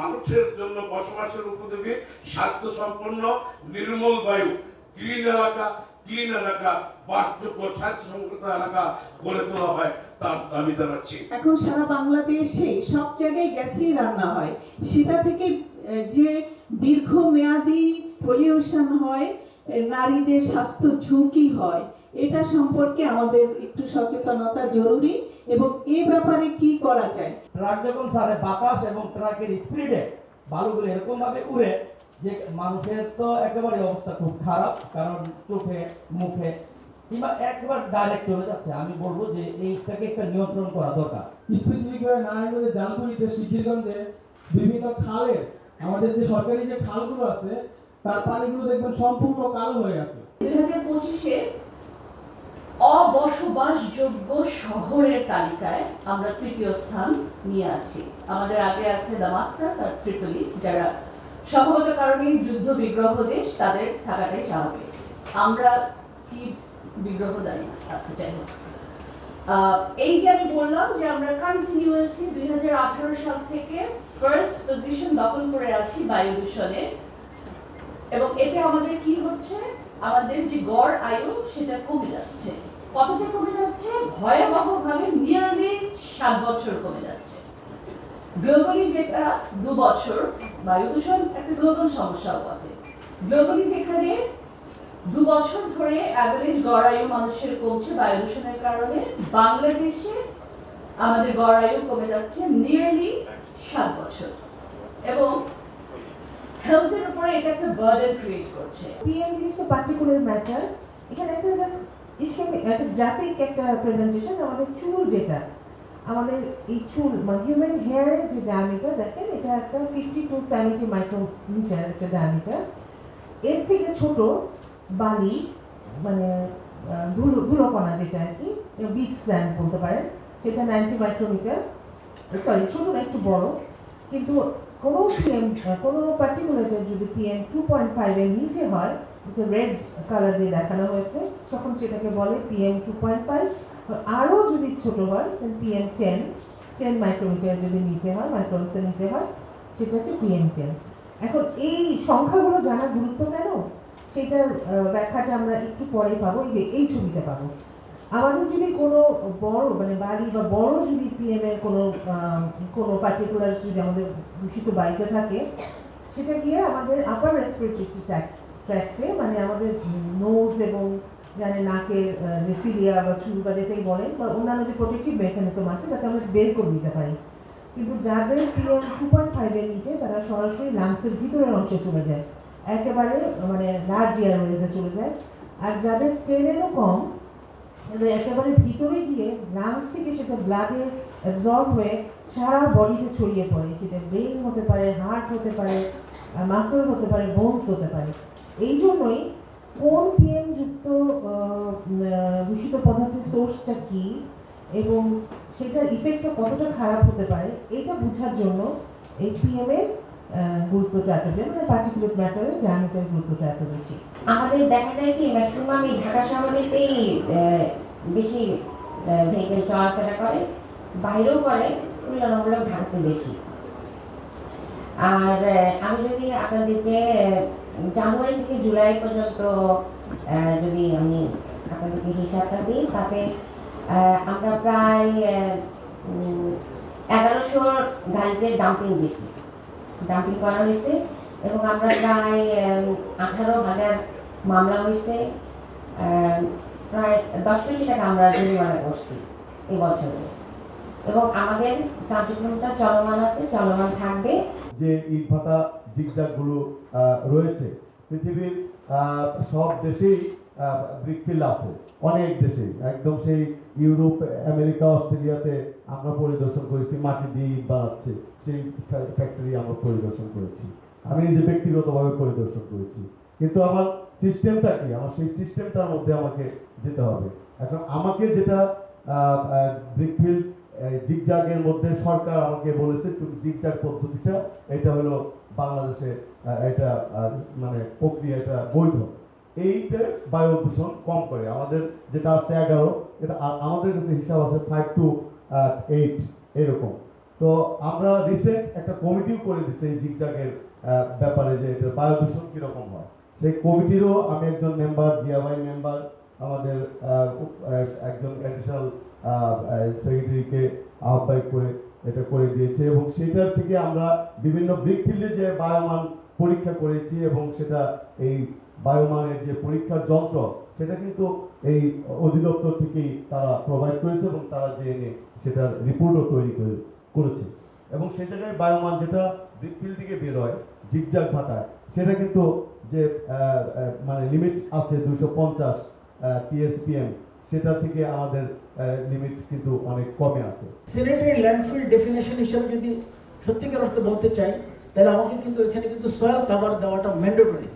মানুষের জন্য বসবাসের উপযোগী স্বাস্থ্য সম্পন্ন নির্মল বায়ু ক্লিন এলাকা ক্লিন এলাকা বাসযোগ্য স্বাস্থ্যসম্মত এলাকা গড়ে তোলা হয় তার দাবি জানাচ্ছি। এখন সারা বাংলাদেশে সব জায়গায় গ্যাসেই রান্না হয়। সেটা থেকে যে দীর্ঘমেয়াদী পলিউশন হয় নারীদের স্বাস্থ্য ঝুঁকি হয় এটা সম্পর্কে আমাদের একটু সচেতনতা জরুরি এবং এ ব্যাপারে কি করা যায়? ট্রাক যখন ছাড়ে বাতাস এবং ট্রাকের স্পিডে বালুগুলো এরকম ভাবে উড়ে যে মানুষের তো একেবারে অবস্থা খুব খারাপ কারণ চোখে মুখে কিংবা একবার ডাইরেক্ট চলে যাচ্ছে। আমি বলব যে এইটাকে একটা নিয়ন্ত্রণ করা দরকার। স্পেসিফিকভাবে নারায়ণগঞ্জের জালকুড়িতে সিদ্ধিরগঞ্জে বিভিন্ন খালের আমাদের যে সরকারি যে খালগুলো আছে তার পানিগুলো দেখবেন সম্পূর্ণ কালো হয়ে আছে। দুই অবসবাসযোগ্য শহরের তালিকায় আমরা তৃতীয় স্থান নিয়ে আছি। আমাদের আগে আছে দামাস্কাস আর যারা সম্ভবত কারণে যুদ্ধ বিগ্রহ দেশ, তাদের থাকাটাই স্বাভাবিক। আমরা কি বিগ্রহ জানি আচ্ছা যাই হোক। এই যে আমি বললাম যে আমরা কন্টিনিউয়াসলি দুই হাজার আঠারো সাল থেকে ফার্স্ট পজিশন দখল করে আছি বায়ু দূষণে এবং এতে আমাদের কি হচ্ছে? আমাদের যে গড় আয়ু, সেটা কমে যাচ্ছে। কতটা কমে যাচ্ছে? ভয়াবহভাবে নিয়ারলি সাত বছর কমে যাচ্ছে। গ্লোবালি যেটা দু বছর বায়ু দূষণ একটা গ্লোবাল সমস্যাও বটে। গ্লোবালি যেখানে দু বছর ধরে অ্যাভারেজ গড় আয়ু মানুষের কমছে বায়ু দূষণের কারণে, বাংলাদেশে আমাদের গড় আয়ু কমে যাচ্ছে নিয়ারলি সাত বছর। এবং হেলথের উপরে এটা একটা বার্ডেন ক্রিয়েট করছে। পিএম জিনিসটা পার্টিকুলার ম্যাটার এখানে একটা জাস্ট একটা গ্রাফিক একটা প্রেজেন্টেশন আমাদের চুল যেটা। আমাদের এই চুল মানে হিউম্যান হেয়ারের যে ডায়ামিটার দেখেন, এটা একটা ফিফটি টু সেভেন্টি মাইক্রোমিটার একটা ডায়ামিটার এর থেকে ছোট বালি মানে ধুলো, ধুলোকণা যেটা আর কি বিগ স্যান্ড বলতে পারেন। সেটা নাইনটি মাইক্রোমিটার সরি ছোট একটু বড়। কিন্তু কোনো পিএম কোনো পার্টিকুলার যদি পিএম টু পয়েন্ট ফাইভের নিচে হয় যেটা রেড কালার দিয়ে দেখানো হয়েছে, তখন সেটাকে বলে পিএম টু পয়েন্ট ফাইভ আরও যদি ছোটো হয় তাহলে পিএম টেন টেন মাইক্রোমিটার যদি নিচে হয় মাইক্রোমিটার নিচে হয়, সেটা হচ্ছে পিএম টেন এখন এই সংখ্যাগুলো জানার গুরুত্ব কেন? সেটার ব্যাখ্যাটা আমরা একটু পরে পাবো, এই যে এই ছবিটা পাবো। আমাদের যদি কোনো বড় মানে বাড়ি বা বড় যদি পিএম এর কোনো কোনো পার্টিকুলার যদি আমাদের দূষিত বাড়িতে থাকে, সেটা গিয়ে আমাদের আপার রেসপিরেটরি ট্র্যাক্টে মানে আমাদের নোজ এবং জানে নাকের যে সিরিয়া বা চুল বা যেটাই বলেন, বা অন্যান্য যে প্রোটেক্টিভ মেকানিজম আছে, তাকে আমরা বের করে দিতে পারি। কিন্তু যাদের পিএম টু পয়েন্ট ফাইভের নিচে, তারা সরাসরি লাংসের ভিতরের অংশে চলে যায়। একেবারে মানে লার্জ এয়ারওয়েজে চলে যায়। আর যাদের ট্রেনেরও কম তাদের একেবারে ভিতরে গিয়ে লাংস থেকে সেটা ব্লাডে অ্যাবজর্ব হয়ে সারা বডিতে ছড়িয়ে পড়ে। সেটা ব্রেন হতে পারে হার্ট হতে পারে মাসেল হতে পারে বোনস হতে পারে। এই জন্যই কোন পিএম যুক্ত দূষিত পদার্থের সোর্সটা কি এবং সেটার ইফেক্টটা কতটা খারাপ হতে পারে এটা বোঝার জন্য এই পিএম এর আহ, গুরুত্বটা এত বেশি মানে পার্টিকুলার ম্যাটারের ডায়ামিটার গুরুত্বটা এত বেশি। আমাদের দেখা যায় কি ম্যাক্সিমাম এই ঢাকা শহরেতেই বেশি ভেহিকেল চলাফেরা করে, বাইরেও করে, তুলনামূলক বেশি। আর আমি যদি আপনাদেরকে জানুয়ারি থেকে জুলাই পর্যন্ত যদি আমি আপনাদেরকে হিসাবটা দিই, তাতে আমরা প্রায় এগারোশো গাড়িতে ডাম্পিং দিছি ডাম্পিং করা হয়েছে এবং আমরা প্রায় আঠারো হাজার মামলা হয়েছে প্রায় দশ কোটি টাকা আমরা জরিমানা করছি এই বছরে। এবং আমাদের কার্যক্রমটা চলমান আছে চলমান থাকবে। যে জিগজাগগুলো আহ, রয়েছে পৃথিবীর সব দেশেই ব্রিকফিল্ড আছে অনেক দেশে একদম সেই ইউরোপ আমেরিকা অস্ট্রেলিয়াতে আমরা পরিদর্শন করেছি, মাটি দিয়ে বানাচ্ছে, সেই ফ্যাক্টরি আমরা পরিদর্শন করেছি। আমি নিজে ব্যক্তিগতভাবে পরিদর্শন করেছি। কিন্তু আমার সিস্টেমটা কি? আমার সেই সিস্টেমটার মধ্যে আমাকে যেতে হবে। এখন আমাকে যেটা ব্রিকফিল্ড জিগজাগের মধ্যে সরকার আমাকে বলেছে, তুমি জিগজাগ পদ্ধতিটা, এটা হলো বাংলাদেশে এটা মানে প্রক্রিয়া, এটা বৈধ। এইটা বায়ু দূষণ কম করে। আমাদের যেটা আছে এগারো, এটা আমাদের কাছে হিসাব আছে ফাইভ টু এইট এরকম। তো আমরা রিসেন্ট একটা কমিটিও করে দিচ্ছি এই জিগজাগের ব্যাপারে যে এটা বায়ু দূষণ কীরকম হয়। সেই কমিটিরও আমি একজন মেম্বার জিয়াবাই মেম্বার আমাদের একজন অ্যাডিশনাল সেক্রেটারিকে আহ্বায়ক করে এটা করে দিয়েছে এবং সেটার থেকে আমরা বিভিন্ন ব্রিক ফিল্ডে যে বায়োমান পরীক্ষা করেছি এবং সেটা এই বায়োমানের যে পরীক্ষার যন্ত্র সেটা কিন্তু এই অধিদপ্তর থেকেই তারা প্রোভাইড করেছে এবং তারা যে এনে সেটার রিপোর্টও তৈরি করে, করেছে। এবং সেই জায়গায় বায়োমান যেটা ব্রিকফিল্ড থেকে বের হয় জিগজাগ ভাটায়, সেটা কিন্তু যে মানে লিমিট আছে দুশো পঞ্চাশ পিএসপিএম সেটা থেকে আমাদের লিমিট কিন্তু অনেক কমে আছে। স্যানিটারি ল্যান্ডফিল ডেফিনেশন হিসাবে যদি সত্যিকার অর্থে বলতে চাই, তাহলে আমাকে কিন্তু এখানে কিন্তু সয়েল কাভার দেওয়াটা ম্যান্ডেটরি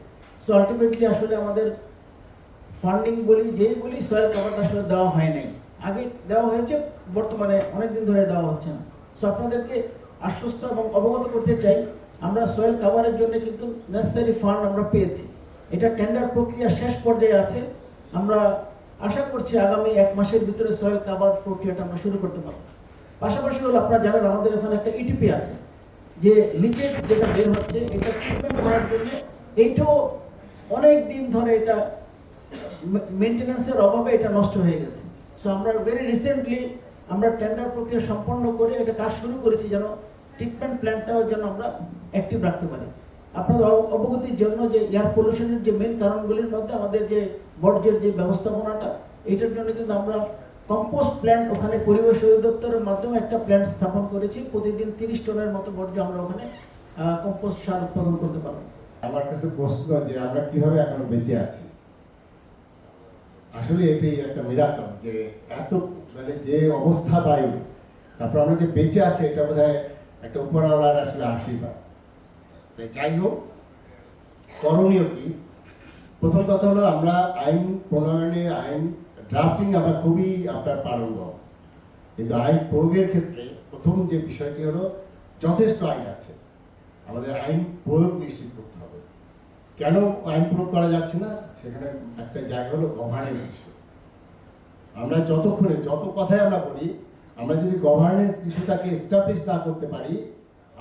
সো আলটিমেটলি আসলে আমাদের ফান্ডিং বলি, যেই বলি সয়েল কাভারটা আসলে দেওয়া হয় নাই। আগে দেওয়া হয়েছে, বর্তমানে অনেক দিন ধরে দেওয়া হচ্ছে না। সো আপনাদেরকে আশ্বস্ত এবং অবগত করতে চাই, আমরা সয়েল কাভারের জন্য কিন্তু নেসেসারি ফান্ড আমরা পেয়েছি। এটা টেন্ডার প্রক্রিয়া শেষ পর্যায়ে আছে। আমরা আশা করছি আগামী এক মাসের ভিতরে সয়েল কাভার প্রক্রিয়াটা আমরা শুরু করতে পারব। পাশাপাশি হলো, আপনারা জানেন, আমাদের এখানে একটা ইটিপি আছে, যে লিকেজ যেটা বের হচ্ছে, এটা ট্রিটমেন্ট করার জন্য এইটাও অনেক দিন ধরে এটা মেনটেন্যান্সের অভাবে এটা নষ্ট হয়ে গেছে। সো আমরা ভেরি রিসেন্টলি আমরা টেন্ডার প্রক্রিয়া সম্পন্ন করে এটা কাজ শুরু করেছি যেন ট্রিটমেন্ট প্ল্যানটাও যেন আমরা অ্যাক্টিভ রাখতে পারি। আপনাদের অব- অবগতির জন্য যে এয়ার পলিউশনের যে মেন কারণগুলির মধ্যে আমাদের যে বর্জ্যের যে ব্যবস্থাপনাটা, এটার জন্য কিন্তু আমরা কম্পোস্ট প্ল্যান্ট ওখানে পরিবেশ অধিদপ্তরের মাধ্যমে একটা প্ল্যান্ট স্থাপন করেছি। প্রতিদিন তিরিশ টনের মতো বর্জ্য আমরা ওখানে কম্পোস্ট সার উৎপাদন করতে পারব। আমার কাছে প্রশ্ন যে আমরা কীভাবে এখন বেঁচে আছি? আসলে এটাই একটা মিরাকল যে এত মানে যে অবস্থা বায়ু তারপর আমরা যে বেঁচে আছে, এটা বোধ একটা উপরওয়ালার আসলে আশীর্বাদ। যাই হোক, করণীয় কি? প্রথম কথা হলো আমরা আইন প্রণয়নে, আইন ড্রাফটিং আমরা খুবই আপনার পারঙ্গম কিন্তু আইন প্রয়োগের ক্ষেত্রে প্রথম যে বিষয়টি হলো, যথেষ্ট আইন আছে। আমাদের আইন প্রয়োগ নিশ্চিত করতে কেন আইন প্রয়োগ করা যাচ্ছে না? সেখানে একটা জায়গা হলো গভর্নেন্স ইস্যু আমরা যতক্ষণে, যত কথাই আমরা বলি, আমরা যদি গভর্নেন্স ইস্যুটাকে এস্টাবলিশ না করতে পারি,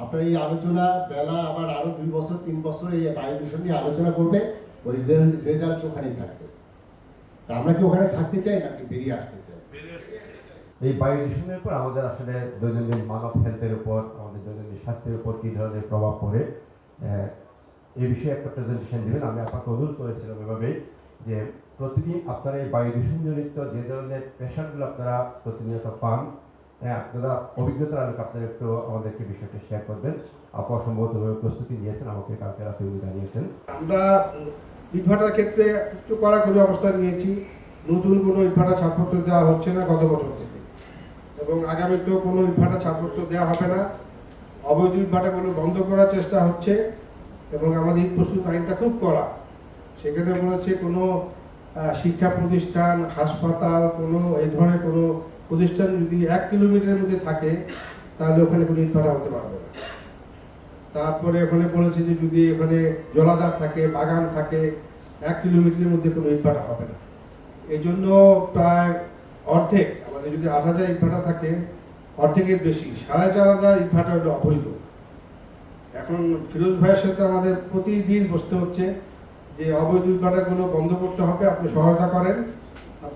আপনার এই আলোচনা বেলা আবার আরও দুই বছর, তিন বছর এই বায়ু দূষণ নিয়ে আলোচনা করবে, ওই রেজাল্ট ওখানেই থাকবে। তা আমরা কি ওখানে থাকতে চাই নাকি বেরিয়ে আসতে চাই? এই বায়ু দূষণের উপর আমাদের আসলে দৈনন্দিন মানব হেলথের উপর, আমাদের দৈনন্দিন স্বাস্থ্যের উপর কী ধরনের প্রভাব পড়ে এই বিষয়ে একটা প্রেজেন্টেশন দেবেন। আমি আপনাকে অনুরোধ করেছিলাম এভাবেই যে প্রতিদিন আপনারা এই বায়ু দূষণজনিত যে ধরনের প্রেশারগুলো আপনারা প্রতিনিয়ত পান হ্যাঁ আপনারা অভিজ্ঞতার আলোকে আপনারা একটু আমাদেরকে বিষয়টা শেয়ার করবেন। আপনার সম্ভবতভাবে প্রস্তুতি নিয়েছেন, আমাকে কালকে রাতে উনি জানিয়েছেন। আমরা ইটভাটার ক্ষেত্রে একটু কড়াকড়ি অবস্থান নিয়েছি। নতুন কোনো ইটভাটা ছাড়পত্র দেওয়া হচ্ছে না গত বছর থেকে। এবং আগামীতেও কোনো ইটভাটা ছাড়পত্র দেওয়া হবে না। অবৈধ ইটভাটাগুলো বন্ধ করার চেষ্টা হচ্ছে। এবং আমাদের ইট প্রস্তুত আইনটা খুব কড়া। সেখানে বলেছে কোনো আহ, শিক্ষা প্রতিষ্ঠান হাসপাতাল কোনো এই ধরনের কোনো প্রতিষ্ঠান যদি এক কিলোমিটারের মধ্যে থাকে তাহলে ওখানে কোনো ইটভাটা হতে পারবে না। তারপরে ওখানে বলেছে যে যদি ওখানে জলাধার থাকে বাগান থাকে এক কিলোমিটারের মধ্যে কোনো ইটভাটা হবে না। এই জন্য প্রায় অর্ধেক আমাদের যদি আট হাজার ইটভাটা থাকে অর্ধেকের বেশি সাড়ে চার হাজার ইটভাটা হলো অবৈধ। এখন ফিরোজ ভাইয়ের সাথে আমাদের প্রতিদিন বসতে হচ্ছে যে অবৈধ ইটভাটাগুলো বন্ধ করতে হবে, আপনি সহায়তা করেন।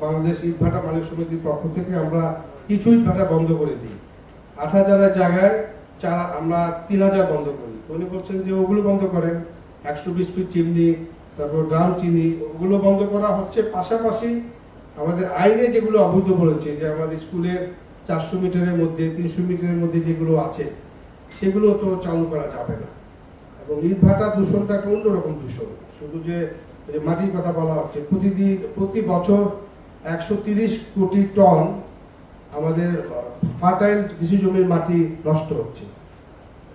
বাংলাদেশ ইটভাটা মালিক সমিতির পক্ষ থেকে আমরা কিছু ইটভাটা বন্ধ করে দিই। আট হাজারের জায়গায় চার, আমরা তিন হাজার বন্ধ করি। উনি বলছেন যে ওগুলো বন্ধ করেন। একশো বিশ ফিট চিমনি, তারপর ড্রাম চিনি, ওগুলো বন্ধ করা হচ্ছে। পাশাপাশি আমাদের আইনে যেগুলো অবৈধ বলেছে, যে আমাদের স্কুলের চারশো মিটারের মধ্যে, তিনশো মিটারের মধ্যে যেগুলো আছে সেগুলো তো চালু করা যাবে না। এবং ইট ভাটা দূষণটা একটা অন্যরকম দূষণ। শুধু যে মাটির কথা বলা হচ্ছে, প্রতিদিন, প্রতি বছর একশো কোটি টন আমাদের ফার্টাইল কৃষি জমির মাটি নষ্ট হচ্ছে।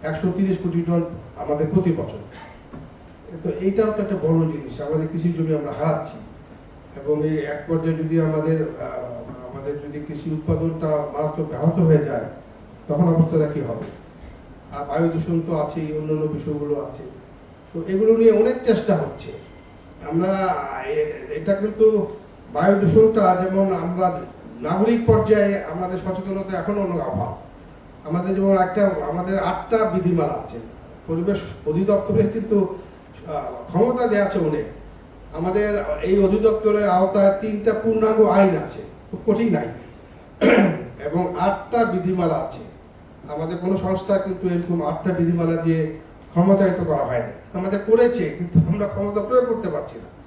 একশো কোটি টন আমাদের প্রতি বছর। তো এইটাও তো একটা বড় জিনিস, আমাদের কৃষি জমি আমরা হারাচ্ছি। এবং এই এক পর্যায়ে যদি আমাদের আমাদের যদি কৃষি উৎপাদনটা মারাত্মক ব্যাহত হয়ে যায়, তখন অবস্থাটা কি হবে? বায়ু দূষণ তো আছেই, অন্যান্য বিষয়গুলো আছে। তো এগুলো নিয়ে অনেক চেষ্টা হচ্ছে। আমরা এটা কিন্তু বায়ু দূষণটা যেমন আমরা নাগরিক পর্যায়ে আমাদের সচেতনতা এখনও অনেক অভাব। আমাদের যেমন একটা, আমাদের আটটা বিধিমালা আছে। পরিবেশ অধিদপ্তরের কিন্তু ক্ষমতা দেওয়া আছে অনেক। আমাদের এই অধিদপ্তরের আওতায় তিনটা পূর্ণাঙ্গ আইন আছে, খুব কঠিন আইন এবং আটটা বিধিমালা আছে। আমাদের কোনো সংস্থা কিন্তু এরকম আটটা বিধিমালা দিয়ে ক্ষমতায়িত করা হয়নি। আমাদের করেছে, কিন্তু আমরা ক্ষমতা প্রয়োগ করতে পারছি না।